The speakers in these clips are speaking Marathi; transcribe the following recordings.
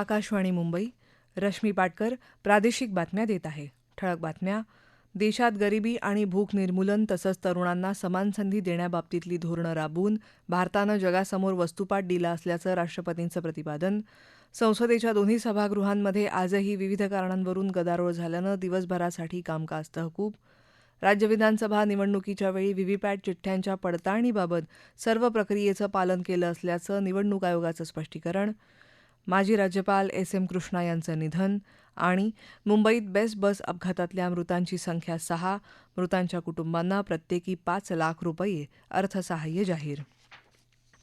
आकाशवाणी मुंबई रश्मी पाटकर प्रादेशिक बातम्या देत आहे. ठळक बातम्या देशात गरिबी आणि भूक निर्मूलन तसंच तरुणांना समान संधी देण्याबाबतीतली धोरणं राबवून भारतानं जगासमोर वस्तुपाठ दिला असल्याचं राष्ट्रपतींचं प्रतिपादन. संसदेच्या दोन्ही सभागृहांमध्ये आजही विविध कारणांवरून गदारोळ झाल्यानं दिवसभरासाठी कामकाज तहकूब. राज्य विधानसभा निवडणुकीच्या वेळी व्हीव्हीपॅट चिठ्ठ्यांच्या पडताळणीबाबत सर्व प्रक्रियेचं पालन केलं असल्याचं निवडणूक आयोगाचं स्पष्टीकरण. माजी राज्यपाल एस एम कृष्णा यांचं निधन आणि मुंबईत बेस्ट बस अपघातातल्या मृतांची संख्या सहा मृतांच्या कुटुंबांना प्रत्येकी पाच लाख रुपये अर्थसहाय्य जाहीर.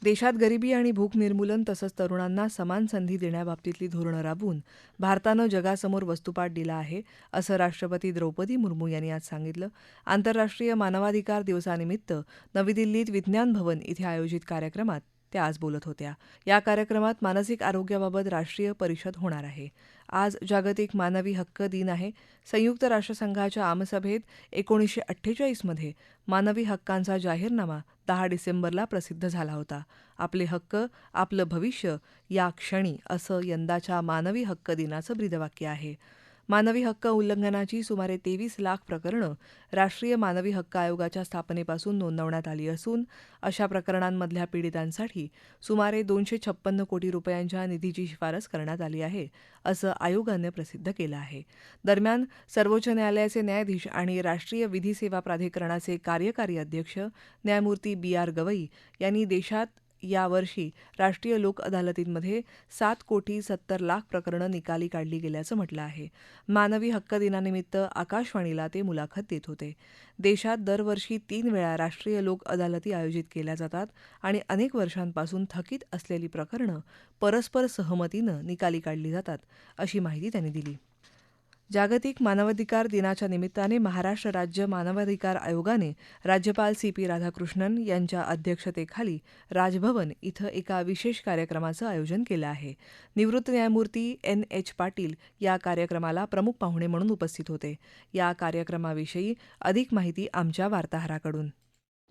देशात गरिबी आणि भूक निर्मूलन तसंच तरुणांना समान संधी देण्याबाबतीतली धोरणं राबवून भारतानं जगासमोर वस्तुपाठ दिला आहे असं राष्ट्रपती द्रौपदी मुर्मू यांनी आज सांगितलं. आंतरराष्ट्रीय मानवाधिकार दिवसानिमित्त नवी दिल्लीत विज्ञान भवन इथे आयोजित कार्यक्रमात त्या आज बोलत होत्या. या कार्यक्रमात मानसिक आरोग्याबाबत राष्ट्रीय परिषद होणार आहे. आज जागतिक मानवी हक्क दिन आहे. संयुक्त राष्ट्रसंघाच्या आमसभेत एकोणीसशे अठ्ठेचाळीसमध्ये मानवी हक्कांचा जाहीरनामा दहा डिसेंबरला प्रसिद्ध झाला होता. आपले हक्क आपलं भविष्य या क्षणी असं यंदाच्या मानवी हक्क दिनाचं ब्रीदवाक्य आहे. मानवी हक्क उल्लंघनाची सुमारे तेवीस लाख प्रकरणं राष्ट्रीय मानवी हक्क आयोगाच्या स्थापनेपासून नोंदवण्यात आली असून अशा प्रकरणांमधल्या पीडितांसाठी सुमारे दोनशे छप्पन्न कोटी रुपयांच्या निधीची शिफारस करण्यात आली आहे असं आयोगानं प्रसिद्ध केलं आहे. दरम्यान सर्वोच्च न्यायालयाचे न्यायाधीश आणि राष्ट्रीय विधी सेवा प्राधिकरणाचे कार्यकारी अध्यक्ष न्यायमूर्ती बी आर गवई यांनी देशात यावर्षी राष्ट्रीय लोक अदालतींमध्ये सात कोटी सत्तर लाख प्रकरणं निकाली काढली गेल्याचं म्हटलं आहे. मानवी हक्क दिनानिमित्त आकाशवाणीला ते मुलाखत देत होते. देशात दरवर्षी तीन वेळा राष्ट्रीय लोक अदालती आयोजित केल्या जातात आणि अनेक वर्षांपासून थकीत असलेली प्रकरणं परस्पर सहमतीनं निकाली काढली जातात अशी माहिती त्यांनी दिली. जागतिक मानवाधिकार दिनाच्या निमित्ताने महाराष्ट्र राज्य मानवाधिकार आयोगाने राज्यपाल सी पी राधाकृष्णन यांच्या अध्यक्षतेखाली राजभवन इथं एका विशेष कार्यक्रमाचं आयोजन केलं आहे. निवृत्त न्यायमूर्ती एन एच पाटील या कार्यक्रमाला प्रमुख पाहुणे म्हणून उपस्थित होते. या कार्यक्रमाविषयी अधिक माहिती आमच्या वार्ताहराकडून.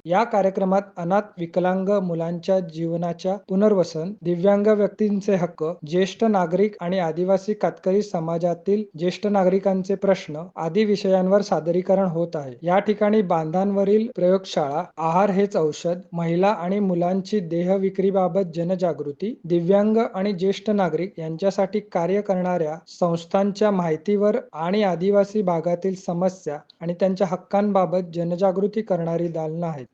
या कार्यक्रमात अनाथ विकलांग मुलांच्या जीवनाच्या पुनर्वसन दिव्यांग व्यक्तींचे हक्क ज्येष्ठ नागरिक आणि आदिवासी कातकरी समाजातील ज्येष्ठ नागरिकांचे प्रश्न आदी विषयांवर सादरीकरण होत आहे. या ठिकाणी बांधांवरील प्रयोगशाळा आहार हेच औषध महिला आणि मुलांची देह विक्रीबाबत जनजागृती दिव्यांग आणि ज्येष्ठ नागरिक यांच्यासाठी कार्य करणाऱ्या संस्थांच्या माहितीवर आणि आदिवासी भागातील समस्या आणि त्यांच्या हक्कांबाबत जनजागृती करणारी दालनं आहेत.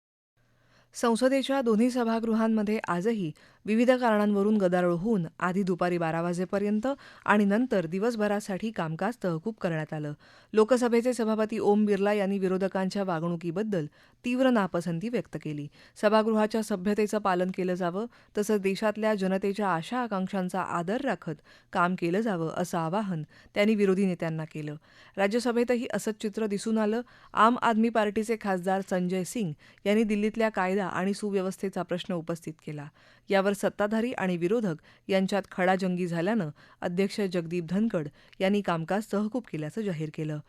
संसदेच्या दोन्ही सभागृहांमध्ये आजही विविध कारणांवरून गदारोळ होऊन आधी दुपारी बारा वाजेपर्यंत आणि नंतर दिवसभरासाठी कामकाज तहकूब करण्यात आलं. लोकसभेचे सभापती ओम बिर्ला यांनी विरोधकांच्या वागणुकीबद्दल तीव्र नापसंती व्यक्त केली. सभागृहाच्या सभ्यतेचं पालन केलं जावं तसंच देशातल्या जनतेच्या आशा आकांक्षांचा आदर राखत काम केलं जावं असं आवाहन त्यांनी विरोधी नेत्यांना केलं. राज्यसभेतही असंच चित्र दिसून आलं. आम आदमी पार्टीचे खासदार संजय सिंग यांनी दिल्लीतल्या कायदा आणि सुव्यवस्थेचा प्रश्न उपस्थित केला. यावर सत्ताधारी आणि विरोधक यांच्यात खडाजंगी झाल्यानं अध्यक्ष जगदीप धनकड यांनी कामकाज तहकूब केल्याचं जाहीर केलं.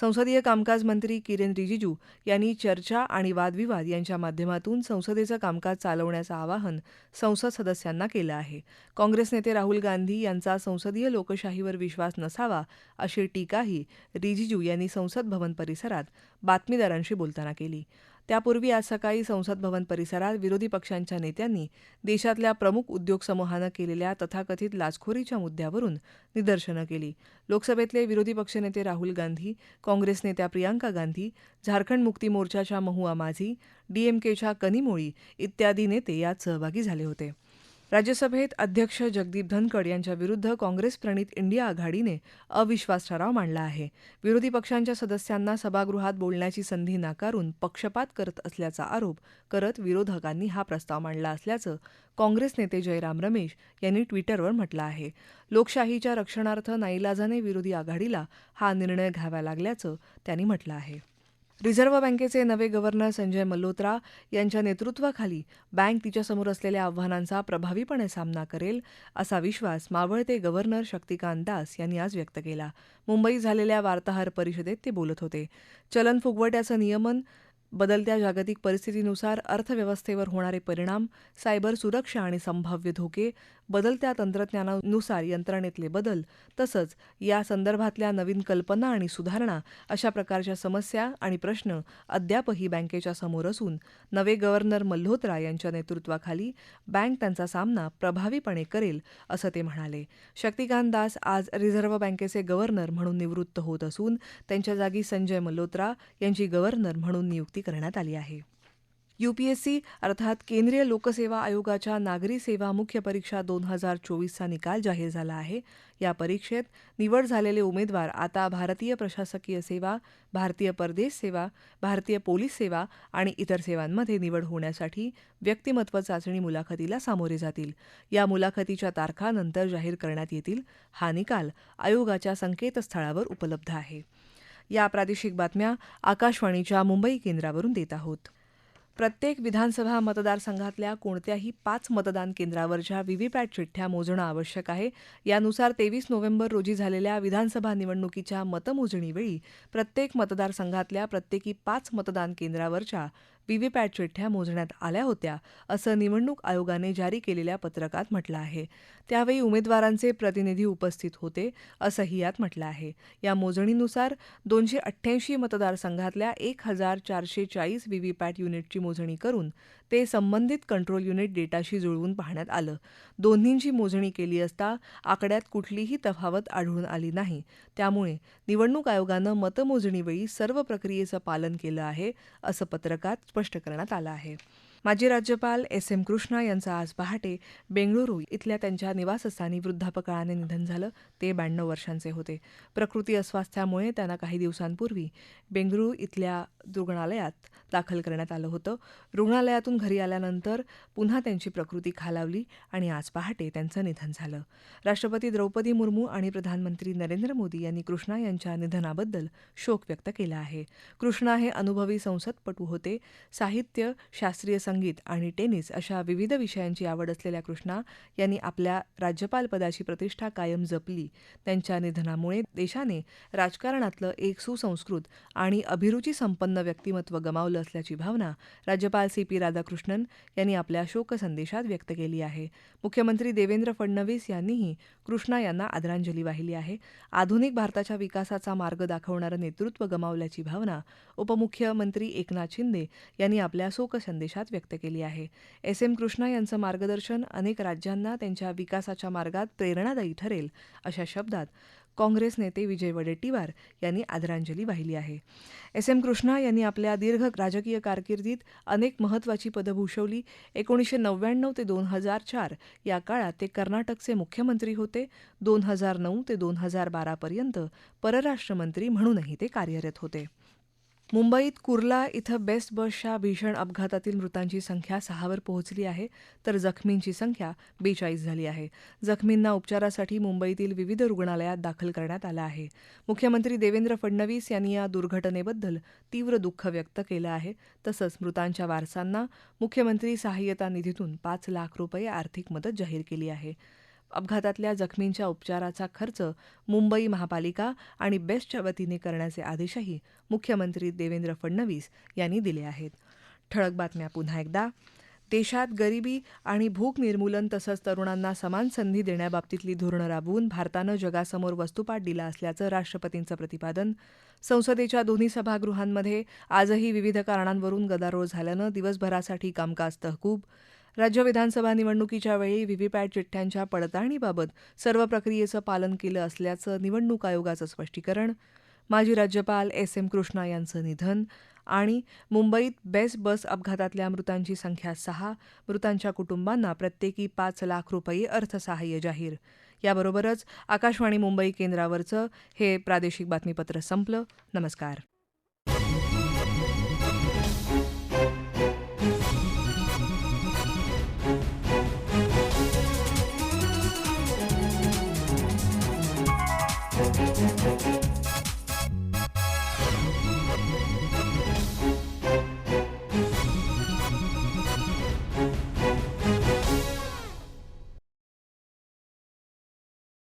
संसदीय कामकाज मंत्री किरेन रिजिजू यांनी चर्चा आणि वादविवाद यांच्या माध्यमातून संसदेचं कामकाज चालवण्याचं आवाहन संसद सदस्यांना केलं आहे. काँग्रेस नेते राहुल गांधी यांचा संसदीय लोकशाहीवर विश्वास नसावा अशी टीकाही रिजिजू यांनी संसद भवन परिसरात बातमीदारांशी बोलताना केली. त्यापूर्वी आज सकाळी संसद भवन परिसरात विरोधी पक्षांच्या नेत्यांनी देशातल्या प्रमुख उद्योग समूहानं केलेल्या तथाकथित लाचखोरीच्या मुद्द्यावरून निदर्शनं केली. लोकसभेतले विरोधी पक्षनेते राहुल गांधी काँग्रेस नेत्या प्रियांका गांधी झारखंड मुक्ती मोर्चाच्या महुआ माझी डीएमकेच्या कनिमोळी इत्यादी नेते यात सहभागी झाले होते. राज्यसभेत अध्यक्ष जगदीप धनकड यांच्या विरुद्ध काँग्रेस प्रणित इंडिया आघाडीने अविश्वास ठराव मांडला आहे. विरोधी पक्षांच्या सदस्यांना सभागृहात बोलण्याची संधी नाकारून पक्षपात करत असल्याचा आरोप करत विरोधकांनी हा प्रस्ताव मांडला असल्याचं काँग्रेस नेते जयराम रमेश यांनी ट्विटरवर म्हटलं आहे. लोकशाहीच्या रक्षणार्थ नाईलाजाने विरोधी आघाडीला हा निर्णय घ्यावा लागल्याचं त्यांनी म्हटलं आहे. रिझर्व्ह बँकेचे नवे गव्हर्नर संजय मल्होत्रा यांच्या नेतृत्वाखाली बँक तिच्यासमोर असलेल्या आव्हानांचा प्रभावीपणे सामना करेल असा विश्वास मावळते गव्हर्नर शक्तिकांत दास यांनी आज व्यक्त केला. मुंबईत झालेल्या वार्ताहर परिषदेत ते बोलत होते. चलन फुगवट्याचं नियमन बदलत्या जागतिक परिस्थितीनुसार अर्थव्यवस्थेवर होणारे परिणाम सायबर सुरक्षा आणि संभाव्य धोके बदलत्या तंत्रज्ञानानुसार यंत्रणेतले बदल तसंच या संदर्भातल्या नवीन कल्पना आणि सुधारणा अशा प्रकारच्या समस्या आणि प्रश्न अद्यापही बँकेच्या समोर असून नवे गव्हर्नर मल्होत्रा यांच्या नेतृत्वाखाली बँक त्यांचा सामना प्रभावीपणे करेल असं ते म्हणाले. शक्तिकांत दास आज रिझर्व्ह बँकेचे गव्हर्नर म्हणून निवृत्त होत असून त्यांच्या जागी संजय मल्होत्रा यांची गव्हर्नर म्हणून नियुक्ती करण्यात आली आहे. यूपीएससी अर्थात केंद्रीय लोकसेवा आयोगाच्या नागरी सेवा मुख्य परीक्षा दोन हजार चोवीसचा निकाल जाहीर झाला आहे. या परीक्षेत निवड झालेले उमेदवार आता भारतीय प्रशासकीय सेवा भारतीय परदेश सेवा भारतीय पोलीस सेवा आणि इतर सेवांमध्ये निवड होण्यासाठी व्यक्तिमत्व चाचणी मुलाखतीला सामोरे जातील. या मुलाखतीच्या तारखा नंतर जाहीर करण्यात येतील. हा निकाल आयोगाच्या संकेतस्थळावर उपलब्ध आहे. या प्रादेशिक बातम्या आकाशवाणीच्या मुंबई केंद्रावरून देत आहोत. प्रत्येक विधानसभा मतदारसंघातल्या कोणत्याही पाच मतदान केंद्रावरच्या व्हीव्हीपॅट चिठ्ठ्या मोजणं आवश्यक आहे. यानुसार तेवीस नोव्हेंबर रोजी झालेल्या विधानसभा निवडणुकीच्या मतमोजणीवेळी प्रत्येक मतदारसंघातल्या प्रत्येकी पाच मतदान केंद्रावरच्या व्हीव्हीपॅट चिठ्ठ्या मोजण्यात आल्या होत्या असं निवडणूक आयोगाने जारी केलेल्या पत्रकात म्हटलं आहे. त्यावेळी उमेदवारांचे प्रतिनिधी उपस्थित होते असंही यात म्हटलं आहे. या मोजणीनुसार दोनशे अठ्ठ्याऐंशी मतदारसंघातल्या एक हजार चारशे चाळीस व्हीव्हीपॅट युनिटची मोजणी करून ते संबंधित कंट्रोल युनिट डेटाशी जुळवून पाहण्यात आलं. दोन्हींची मोजणी केली असता आकड्यात कुठलीही तफावत आढळून आली नाही. त्यामुळे निवडणूक आयोगानं मतमोजणीवेळी सर्व प्रक्रियेचं पालन केलं आहे असं पत्रकात स्पष्ट करण्यात आलं आहे. माजी राज्यपाल एस एम कृष्णा यांचं आज पहाटे बेंगळुरू इथल्या त्यांच्या निवासस्थानी वृद्धापकाळाने निधन झालं. ते ब्याण्णव वर्षांचे होते. प्रकृती अस्वास्थ्यामुळे त्यांना काही दिवसांपूर्वी बेंगळुरू इथल्या रुग्णालयात दाखल करण्यात आलं होतं. रुग्णालयातून घरी आल्यानंतर पुन्हा त्यांची प्रकृती खालावली आणि आज पहाटे त्यांचं निधन झालं. राष्ट्रपती द्रौपदी मुर्मू आणि प्रधानमंत्री नरेंद्र मोदी यांनी कृष्णा यांच्या निधनाबद्दल शोक व्यक्त केला आहे. कृष्णा हे अनुभवी संसदपटू होते. साहित्य शास्त्रीय संगीत संगीत आणि टेनिस अशा विविध विषयांची आवड असलेल्या कृष्णा यांनी आपल्या राज्यपालपदाची प्रतिष्ठा कायम जपली. त्यांच्या निधनामुळे देशाने राजकारणातलं एक सुसंस्कृत आणि अभिरुची संपन्न व्यक्तिमत्व गमावलं असल्याची भावना राज्यपाल सी पी राधाकृष्णन यांनी आपल्या शोकसंदेशात व्यक्त केली आहे. मुख्यमंत्री देवेंद्र फडणवीस यांनीही कृष्णा यांना आदरांजली वाहिली आहे. आधुनिक भारताच्या विकासाचा मार्ग दाखवणारं नेतृत्व गमावल्याची भावना उपमुख्यमंत्री एकनाथ शिंदे यांनी आपल्या शोकसंदेशात व्यक्त व्यक्त केली आहे. एस. एम. कृष्णा यांचं मार्गदर्शन अनेक राज्यांना त्यांच्या विकासाच्या मार्गात प्रेरणादायी ठरेल अशा शब्दात काँग्रेस नेते विजय वडेट्टीवार यांनी आदरांजली वाहिली आहे. एस. एम. कृष्णा यांनी आपल्या दीर्घ राजकीय कारकिर्दीत अनेक महत्त्वाची पदं भूषवली. एकोणीसशे नव्याण्णव ते दोन हजार चार या काळात ते कर्नाटकचे मुख्यमंत्री होते. दोन हजार नऊ ते दोन हजार बारापर्यंत परराष्ट्रमंत्री म्हणूनही ते कार्यरत होते. मुंबईत कुर्ला इथं बेस्ट बसच्या भीषण अपघातातील मृतांची संख्या सहावर पोहोचली आहे तर जखमींची संख्या बेचाळीस झाली आहे. जखमींना उपचारासाठी मुंबईतील विविध रुग्णालयात दाखल करण्यात आलं आहे. मुख्यमंत्री देवेंद्र फडणवीस यांनी या दुर्घटनेबद्दल तीव्र दुःख व्यक्त केलं आहे. तसंच मृतांच्या वारसांना मुख्यमंत्री सहाय्यता निधीतून पाच लाख रुपये आर्थिक मदत जाहीर केली आहे. अपघातातल्या जखमींच्या उपचाराचा खर्च मुंबई महापालिका आणि बेस्टच्या वतीने करण्याचे आदेशही मुख्यमंत्री देवेंद्र फडणवीस यांनी दिले आहेत. ठळक बातम्या पुन्हा एकदा. देशात गरिबी आणि भूक निर्मूलन तसंच तरुणांना समान संधी देण्याबाबतीतली धोरणं राबवून भारतानं जगासमोर वस्तुपाठ दिला असल्याचं राष्ट्रपतींचं प्रतिपादन. संसदेच्या दोन्ही सभागृहांमध्ये आजही विविध कारणांवरून गदारोळ झाल्यानं दिवसभरासाठी कामकाज तहकूब. राज्य विधानसभा निवडणुकीच्या वेळी व्हीव्हीपॅट चिठ्ठ्यांच्या पडताळणीबाबत सर्व प्रक्रियेचं पालन केलं असल्याचं निवडणूक आयोगाचं स्पष्टीकरण माजी राज्यपाल एस एम कृष्णा यांचं निधन आणि मुंबईत बेस्ट बस अपघातातल्या मृतांची संख्या सहा मृतांच्या कुटुंबांना प्रत्येकी पाच लाख रुपये अर्थसहाय्य जाहीर. याबरोबरच आकाशवाणी मुंबई केंद्रावरचं हे प्रादेशिक बातमीपत्र संपलं. नमस्कार.